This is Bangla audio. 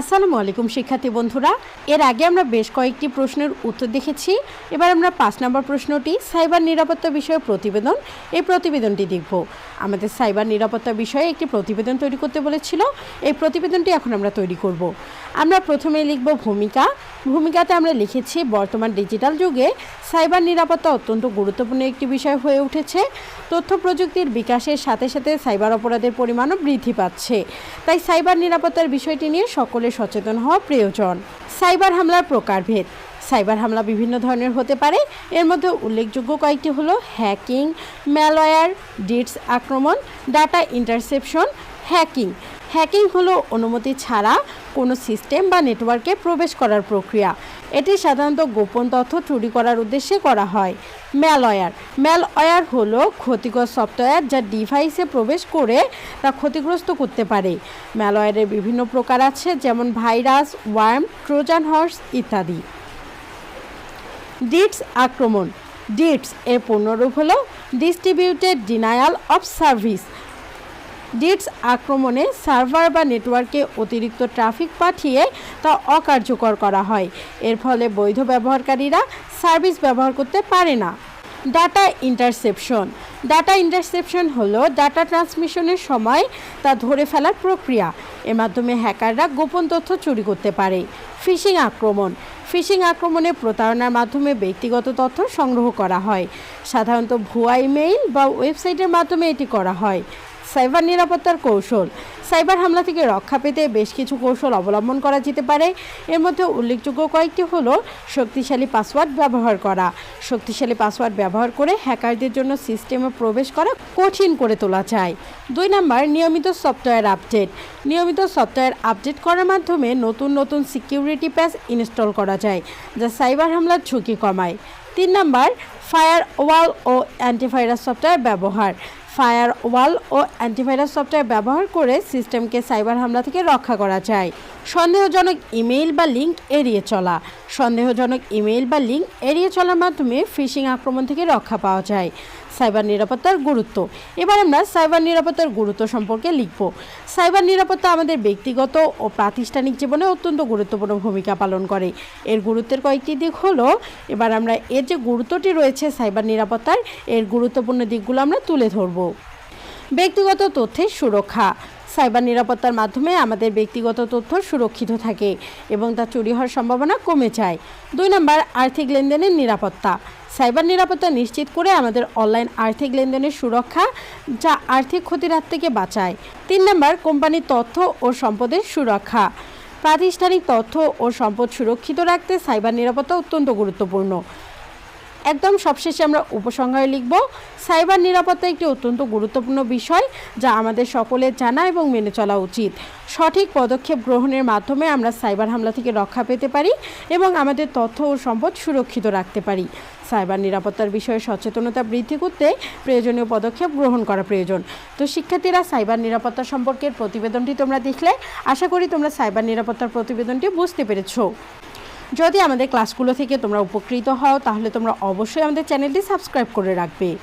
আসসালামু আলাইকুম, শিক্ষার্থী বন্ধুরা। এর আগে আমরা বেশ কয়েকটি প্রশ্নের উত্তর দেখেছি। এবার আমরা পাঁচ নম্বর প্রশ্নটি, সাইবার নিরাপত্তা বিষয়ে প্রতিবেদন। এই প্রতিবেদনটি দেখব। আমাদের সাইবার নিরাপত্তা বিষয়ে একটি প্রতিবেদন তৈরি করতে বলেছিল। এই প্রতিবেদনটি এখন আমরা তৈরি করব। আমরা প্রথমে লিখব ভূমিকা। ভূমিকাতে আমরা লিখেছি, বর্তমান ডিজিটাল যুগে সাইবার নিরাপত্তা অত্যন্ত গুরুত্বপূর্ণ একটি বিষয় হয়ে উঠেছে। তথ্য প্রযুক্তির বিকাশের সাথে সাথে সাইবার অপরাধের পরিমাণও বৃদ্ধি পাচ্ছে। তাই সাইবার নিরাপত্তার বিষয়টি নিয়ে সকলে সচেতন হওয়া প্রয়োজন। সাইবার হামলার প্রকারভেদ। সাইবার হামলা বিভিন্ন ধরনের হতে পারে। এর মধ্যে উল্লেখযোগ্য কয়েকটি হলো হ্যাকিং ম্যালওয়্যার ডিটস আক্রমণ, ডাটা ইন্টারসেপশন, হ্যাকিং। হ্যাকিং হলো অনুমতি ছাড়া কোনো সিস্টেম বা নেটওয়ার্কে প্রবেশ করার প্রক্রিয়া। এটি সাধারণত গোপন তথ্য চুরি করার উদ্দেশ্যে করা হয়। ম্যালওয়্যার। ম্যালওয়্যার হলো ক্ষতিকর সফটওয়্যার যা ডিভাইসে প্রবেশ করে তা ক্ষতিগ্রস্ত করতে পারে। ম্যালওয়্যারের বিভিন্ন প্রকার আছে, যেমন ভাইরাস, ওয়ার্ম, ট্রোজান হর্স ইত্যাদি। ডিটস আক্রমণ। ডিটস এর পূর্ণরূপ হলো ডিস্ট্রিবিউটেড ডিনায়াল অফ সার্ভিস। ডিটস আক্রমণে সার্ভার বা নেটওয়ার্কে অতিরিক্ত ট্রাফিক পাঠিয়ে তা অকার্যকর করা হয়। এর ফলে বৈধ ব্যবহারকারীরা সার্ভিস ব্যবহার করতে পারে না। Data interception. ডাটা ইন্টারসেপশন হলো ডাটা ট্রান্সমিশনের সময় তা ধরে ফেলার প্রক্রিয়া। এর মাধ্যমে হ্যাকাররা গোপন তথ্য চুরি করতে পারে। ফিশিং আক্রমণ। ফিশিং আক্রমণে প্রতারণার মাধ্যমে ব্যক্তিগত তথ্য সংগ্রহ করা হয়। সাধারণত ভুয়া ইমেইল বা ওয়েবসাইটের মাধ্যমে এটি করা হয়। সাইবার নিরাপত্তার কৌশল। সাইবার হামলা থেকে রক্ষা পেতে বেশ কিছু কৌশল অবলম্বন করা যেতে পারে। এর মধ্যে উল্লেখযোগ্য কয়েকটি হলো শক্তিশালী পাসওয়ার্ড ব্যবহার করা। শক্তিশালী পাসওয়ার্ড ব্যবহার করে হ্যাকারদের জন্য সিস্টেমে প্রবেশ করা কঠিন করে তোলা যায়। দুই নাম্বার, নিয়মিত সফটওয়্যার আপডেট। নিয়মিত সফটওয়্যার আপডেট করার মাধ্যমে নতুন নতুন সিকিউরিটি প্যাচ ইনস্টল করা যায়, যা সাইবার হামলার ঝুঁকি কমায়। তিন নাম্বার ফায়ার ওয়াল ও অ্যান্টিভাইরাস সফটওয়্যার ব্যবহার। ফায়ার ওয়াল ও অ্যান্টিভাইরাস সফটওয়্যার ব্যবহার করে সিস্টেমকে সাইবার হামলা থেকে রক্ষা করা যায়। সন্দেহজনক ইমেইল বা লিঙ্ক এড়িয়ে চলা। সন্দেহজনক ইমেইল বা লিঙ্ক এড়িয়ে চলার মাধ্যমে ফিশিং আক্রমণ থেকে রক্ষা পাওয়া যায়। সাইবার নিরাপত্তার গুরুত্ব। এবার আমরা সাইবার নিরাপত্তার গুরুত্ব সম্পর্কে লিখব। সাইবার নিরাপত্তা আমাদের ব্যক্তিগত ও প্রাতিষ্ঠানিক জীবনে অত্যন্ত গুরুত্বপূর্ণ ভূমিকা পালন করে। এর গুরুত্বের কয়েকটি দিক হলো, এবার আমরা এর যে গুরুত্বটি রয়েছে সাইবার নিরাপত্তার, এর গুরুত্বপূর্ণ দিকগুলো আমরা তুলে ধরব। ব্যক্তিগত তথ্যের সুরক্ষা। সাইবার নিরাপত্তার মাধ্যমে আমাদের ব্যক্তিগত তথ্য সুরক্ষিত থাকে এবং তা চুরি হওয়ার সম্ভাবনা কমে যায়। দুই নম্বর, আর্থিক লেনদেনের নিরাপত্তা। সাইবার নিরাপত্তা নিশ্চিত করে আমাদের অনলাইন আর্থিক লেনদেনের সুরক্ষা যা আর্থিক ক্ষতির হাত থেকে বাঁচায়। তিন নম্বর, কোম্পানির তথ্য ও সম্পদের সুরক্ষা। প্রাতিষ্ঠানিক তথ্য ও সম্পদ সুরক্ষিত রাখতে সাইবার নিরাপত্তা অত্যন্ত গুরুত্বপূর্ণ। একদম সবশেষে আমরা উপসংহারে লিখব, সাইবার নিরাপত্তা একটি অত্যন্ত গুরুত্বপূর্ণ বিষয় যা আমাদের সকলের জানা এবং মেনে চলা উচিত। সঠিক পদক্ষেপ গ্রহণের মাধ্যমে আমরা সাইবার হামলা থেকে রক্ষা পেতে পারি এবং আমাদের তথ্য ও সম্পদ সুরক্ষিত রাখতে পারি। সাইবার নিরাপত্তার বিষয়ে সচেতনতা বৃদ্ধি করতে প্রয়োজনীয় পদক্ষেপ গ্রহণ করা প্রয়োজন। তো শিক্ষার্থীরা, সাইবার নিরাপত্তা সম্পর্কের প্রতিবেদনটি তোমরা দেখলে। আশা করি তোমরা সাইবার নিরাপত্তার প্রতিবেদনটি বুঝতে পেরেছ। যদি আমাদের ক্লাসগুলো থেকে তোমরা উপকৃত হও, তাহলে তোমরা অবশ্যই আমাদের চ্যানেলটি সাবস্ক্রাইব করে রাখবে।